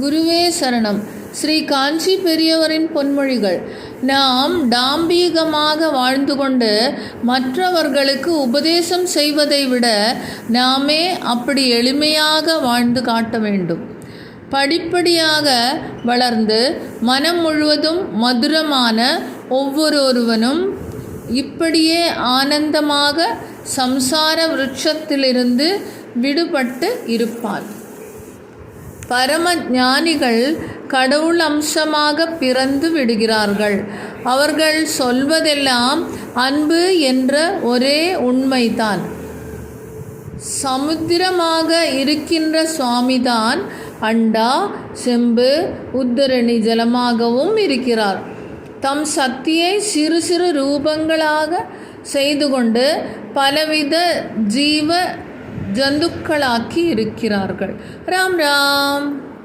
குருவே சரணம். ஸ்ரீ காஞ்சி பெரியவரின் பொன்மொழிகள். நாம் டாம்பீகமாக வாழ்ந்து கொண்டு மற்றவர்களுக்கு உபதேசம் செய்வதை விட நாமே அப்படி எளிமையாக வாழ்ந்து காட்ட வேண்டும். படிப்படியாக வளர்ந்து மனம் முழுவதும் மதுரமான ஒவ்வொருவனும் இப்படியே ஆனந்தமாக சம்சார விருட்சத்திலிருந்து விடுபட்டு இருப்பான் பரம ஞானிகள் கடவுள் அம்சமாக பிறந்து விடுகிறார்கள். அவர்கள் சொல்வதெல்லாம் அன்பு என்ற ஒரே உண்மைதான். சமுத்திரமாக இருக்கின்ற சுவாமிதான் அண்டா செம்பு உத்தரணி ஜலமாகவும் இருக்கிறார். தம் சக்தியை சிறு சிறு ரூபங்களாக செய்து கொண்டு பலவித ஜீவ ஜந்துக்களாக்கி இருக்கிறார்கள். ராம் ராம்.